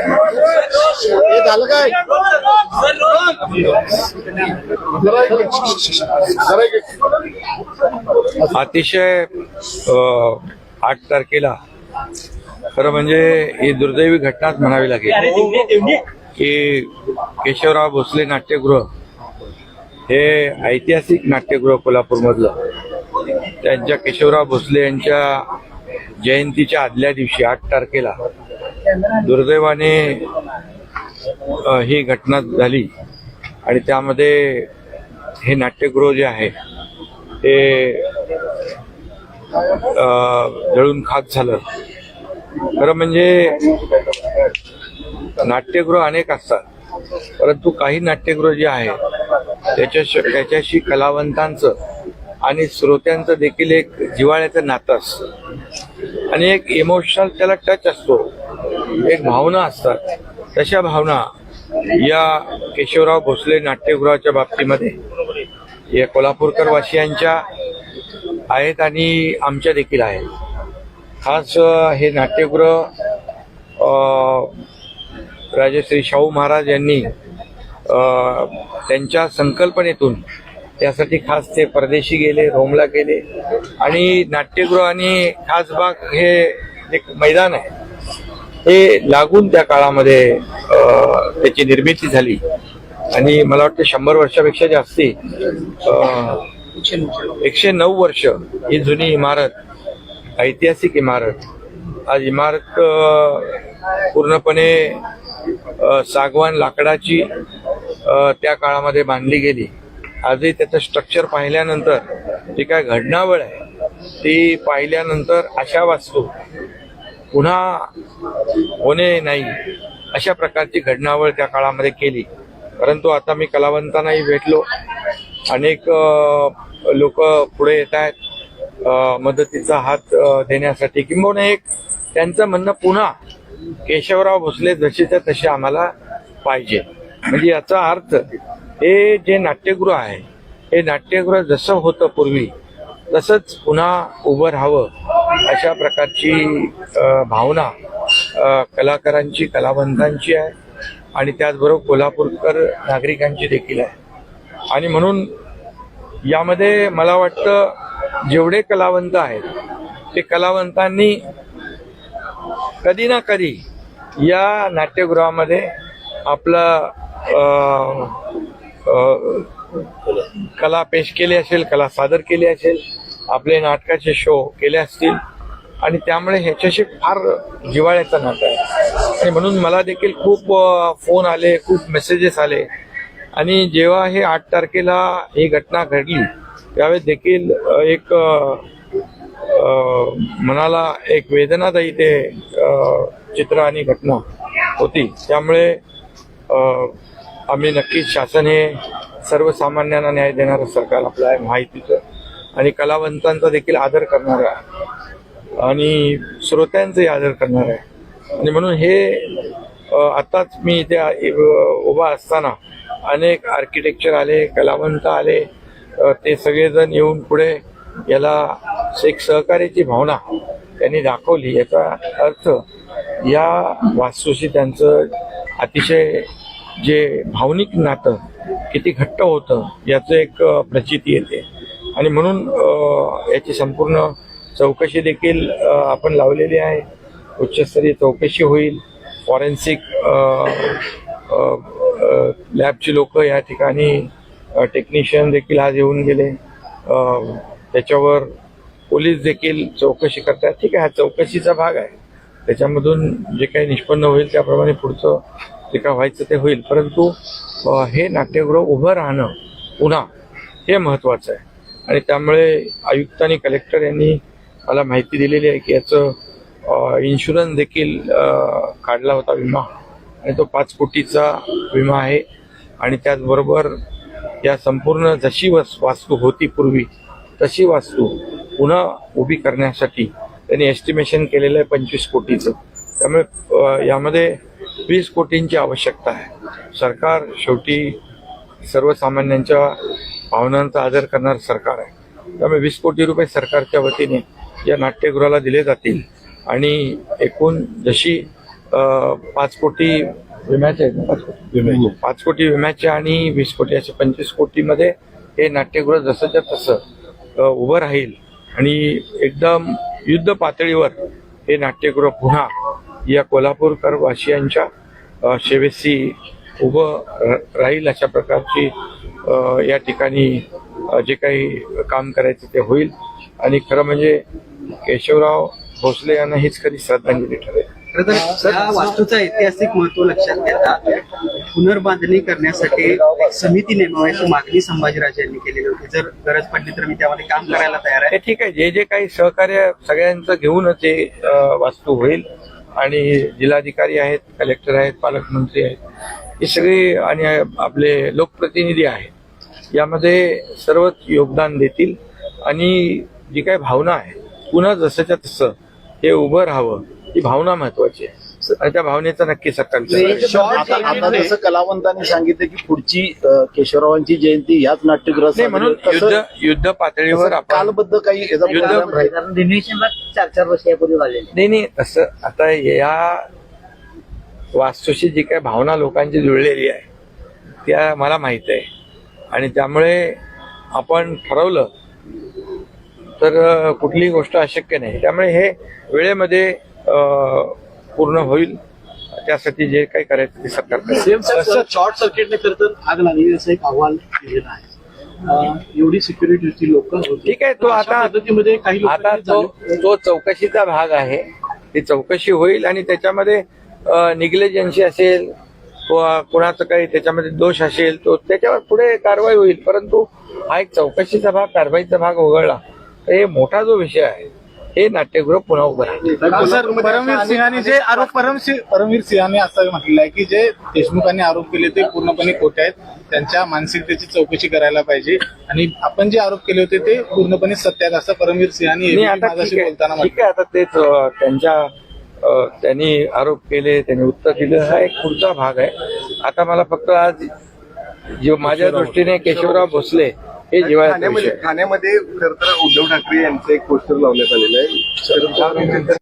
हे झालं काय. अतिशय आठ तारखेला खरं म्हणजे ही दुर्दैवी घटनाच म्हणावी लागेल की केशवराव भोसले नाट्यगृह हे ऐतिहासिक नाट्यगृह कोल्हापूरमधलं. त्यांच्या केशवराव भोसले यांच्या जयंतीच्या आदल्या दिवशी आठ तारखेला दुर्दैवाने ही घटना झाली. आणि त्यामध्ये हे नाट्यगृह जे आहे ते जळून खाक झालं. खरं म्हणजे नाट्यगृह अनेक असतात परंतु काही नाट्यगृह जे आहे त्याच्या त्याच्याशी कलावंतांचं आणि श्रोत्यांचं देखील एक जिव्हाळ्याचं नातं असतं. आणि एक इमोशनल त्याला टच असतो. एक भावना असतात. तशा भावना या केशवराव भोसले नाट्यगृहाच्या बाबतीमध्ये या कोल्हापूरकर वासियांच्या आहेत आणि आमच्या देखील आहेत. खास हे नाट्यगृह राजश्री शाहू महाराज यांनी त्यांच्या संकल्पनेतून त्यासाठी खास ते परदेशी गेले रोमला गेले. आणि नाट्यगृह आणि खासबाग हे एक मैदान आहे. हे लागून त्या काळामध्ये त्याची निर्मिती झाली. आणि मला वाटतं शंभर वर्षापेक्षा जास्ती एकशे नऊ वर्ष ही जुनी इमारत ऐतिहासिक इमारत. आज इमारत पूर्णपणे सागवान लाकडाची त्या काळामध्ये बांधली गेली. आजही त्याचं स्ट्रक्चर पाहिल्यानंतर जी काय घडणावळ आहे ती पाहिल्यानंतर अशा वास्तू पुन्हा होणे नाही अशा प्रकारची घडणावळ त्या काळामध्ये केली. परंतु आता मी कलावंतांनाही भेटलो. अनेक लोक पुढे येत आहेत मदतीचा हात देण्यासाठी. किंबहुना एक त्यांचं म्हणणं पुन्हा केशवराव भोसले जसेच्या तसे आम्हाला पाहिजे. म्हणजे याचा अर्थ हे जे नाट्यगृह आहे हे नाट्यगृह जसं होतं पूर्वी तसंच पुन्हा उभं राहावं अशा प्रकारची भावना कलाकारांची कलावंतांची आहे. आणि त्याचबरोबर कोल्हापूरकर नागरिकांची देखील आहे. आणि म्हणून यामध्ये मला वाटतं जेवढे कलावंत आहेत ते कलावंतांनी कधी ना कधी या नाट्यगृहामध्ये आपलं कला पेश केली असेल कला सादर केली असेल आपले नाटकाचे शो केले असतील आणि त्यामुळे ह्याच्याशी फार जिवाळ्याचं नातं आहे. आणि म्हणून मला देखील खूप फोन आले खूप मेसेजेस आले. आणि जेव्हा हे आठ तारखेला ही घटना घडली त्यावेळेस देखील एक मनाला एक वेदनादायी ते चित्र आणि घटना होती. त्यामुळे आम्ही नक्कीच शासन हे सर्वसामान्यांना न्याय देणारं सरकार आपलं आहे माहितीचं आणि कलावंतांचा देखील आदर करणार आहे. आणि श्रोत्यांचाही आदर करणार आहे. आणि म्हणून हे आत्ताच मी इथे उभा असताना अनेक आर्किटेक्चर आले कलावंत आले ते सगळेजण येऊन पुढे याला एक सहकार्याची भावना त्यांनी दाखवली. याचा अर्थ या वास्तूशी त्यांचं अतिशय जे भावनिक नातं किती घट्ट होतं याचं एक प्रचिती येते. आणि म्हणून याची संपूर्ण चौकशी देखील आपण लावलेली आहे. उच्चस्तरीय चौकशी होईल. फॉरेन्सिक लॅबची लोक या ठिकाणी टेक्निशियन देखील आज येऊन गेले. त्याच्यावर पोलीस देखील चौकशी करतात. ठीक आहे हा चौकशीचा भाग आहे. त्याच्यामधून जे काही निष्पन्न होईल त्याप्रमाणे पुढचं जे काय व्हायचं ते होईल. परंतु हे नाट्यगृह उभं राहणं पुन्हा हे महत्वाचं आहे. आणि त्यामुळे आयुक्त आणि कलेक्टर यांनी मला माहिती दिलेली आहे की याचं इन्शुरन्स देखील काढला होता विमा. आणि तो पाच कोटीचा विमा आहे. आणि त्याचबरोबर या संपूर्ण जशी वस वास्तू होती पूर्वी तशी वास्तू पुन्हा उभी करण्यासाठी त्यांनी एस्टिमेशन केलेलं आहे पंचवीस कोटीचं. त्यामुळे यामध्ये वीस कोटींची आवश्यकता आहे. सरकार शेवटी सर्वसामान्यांच्या भावनांचा आदर करणारं सरकार आहे. त्यामुळे वीस कोटी रुपये सरकारच्या वतीने या नाट्यगृहाला दिले जातील. आणि एकूण जशी पाच कोटी विम्याचे आहेत पाच कोटी. पाच कोटी विम्याचे आणि वीस कोटी असे पंचवीस कोटीमध्ये हे नाट्यगृह जसंच्या तसं उभं राहील. आणि एकदम युद्ध पातळीवर हे नाट्यगृह पुन्हा या कोल्हापूरकर वासियांच्या सेवेशी उभं र- राहील अशा प्रकारची या ठिकाणी जे काही काम करायचं ते होईल. आणि खरं म्हणजे केशवराव भोसले यांना हीच खरी श्रद्धांजली ठरेल. खरं तर या वास्तूचं ऐतिहासिक महत्त्व लक्षात घेता पुनर्बांधणी करण्यासाठी एक समिती नेमवायची मागणी संभाजीराजे यांनी केलेली होती. जर गरज पडली तर मी त्यामध्ये काम करायला तयार आहे. ठीक आहे. जे जे काही सहकार्य सगळ्यांचं घेऊनच हे अ, वास्तू होईल. आणि जिल्हाधिकारी आहेत कलेक्टर आहेत पालकमंत्री आहेत हे सगळे आणि आपले लोकप्रतिनिधी आहेत. यामध्ये सर्वच योगदान देतील आणि जी काही भावना आहे पुन्हा जसंच्या तसं हे उभं राहावं ही भावना महत्वाची आहे. त्या भावनेचा नक्की सकाळ आता आता जसं कलावंतांनी सांगितलं की पुढची केशवरावांची जयंती ह्याच नाट्यगृहात म्हणून. युद्ध युद्ध पातळीवर कालबद्ध काही याचा चार चार वर्ष यापूर्वी झालेले नाही नाही तसं आता या वास्तूशी जी काही भावना लोकांची जुळलेली आहे त्या मला माहीत आहे. आणि त्यामुळे आपण ठरवलं तर कुठलीही गोष्ट अशक्य नाही. त्यामुळे हे वेळेमध्ये पूर्ण होईल. त्यासाठी जे काही करायचं ते सरकार. शॉर्ट सर्किटने तर आग लागली असं एक अहवाल दिलेला आहे. एवढी सिक्युरिटीची लोक ठीक आहे, तो आता- पद्धतीमध्ये काही आता तो तो चौकशीचा भाग आहे. ती चौकशी होईल आणि त्याच्यामध्ये निग्लेजन्सी असेल किंवा कोणाचं काही त्याच्यामध्ये दोष असेल तो त्याच्यावर पुढे कारवाई होईल. परंतु हा एक चौकशीचा भाग कारवाईचा भाग वगळला. तर हे मोठा जो विषय आहे हे नाट्यगृह पुन्हा उभं राहील. सर परमवीर सिंहाने जे आरोप परमसि- परमवीर सिंहाने असं म्हटलेलं आहे की जे देशमुखांनी आरोप केले ते पूर्णपणे खोटे आहेत. त्यांच्या मानसिकतेची चौकशी करायला पाहिजे. आणि आपण जे आरोप केले होते ते पूर्णपणे सत्य आहेत असं परमवीर सिंहाने बोलताना ठीक आहे आता तेच त्यांच्या त्यांनी आरोप केले त्यांनी उत्तर दिलं हा एक पुढचा भाग आहे. आता मला फक्त आज जो माझ्या दृष्टीने केशवराव भोसले हे. ठाण्यामध्ये खरं तर उद्धव ठाकरे यांचं एक पोस्टर लावण्यात आलेलं आहे